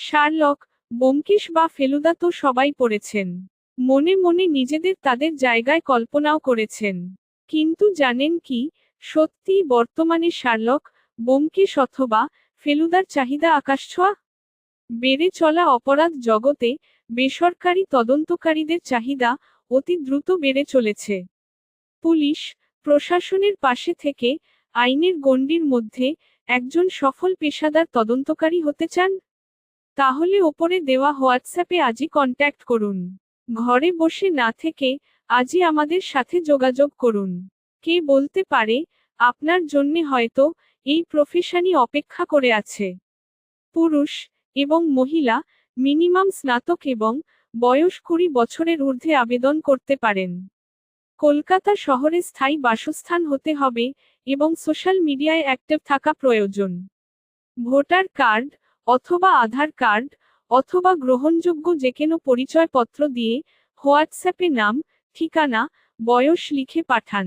Sherlock, Byomkesh বা ফেলুদা তো সবাই পড়েছেন। মনে মনে নিজেদের তাদের জায়গায় কল্পনাও করেছেন। কিন্তু জানেন কি, সত্যিই বর্তমানে শার্লক, ব্যোমকেশ অথবা ফেলুদার চাহিদা আকাশছোঁয়া বেড়ে চলা অপরাধ জগতে বেসরকারি তদন্তকারীদের চাহিদা অতি দ্রুত বেড়ে চলেছে। পুলিশ, প্রশাসনের পাশে থেকে আইনের গণ্ডির মধ্যে একজন সফল পেশাদার তদন্তকারী হতে চান? তাহলে ওপরে দেওয়া হোয়াটসঅ্যাপে আজই কন্ট্যাক্ট করুন। ঘরে বসে না থেকে আজই আমাদের সাথে যোগাযোগ করুন। কে বলতে পারে, আপনার জন্যে হয়তো এই প্রফেশনই অপেক্ষা করে আছে। পুরুষ এবং মহিলা মিনিমাম স্নাতক এবং বয়স কুড়ি বছরের ঊর্ধ্বে আবেদন করতে পারেন। কলকাতা শহরে স্থায়ী বাসস্থান হতে হবে এবং সোশ্যাল মিডিয়ায় অ্যাক্টিভ থাকা প্রয়োজন। ভোটার কার্ড অথবা আধার কার্ড, অথবা গ্রহণযোগ্য যে কোনো পরিচয়পত্র দিয়ে হোয়াটসঅ্যাপে নাম, ঠিকানা, বয়স লিখে পাঠান।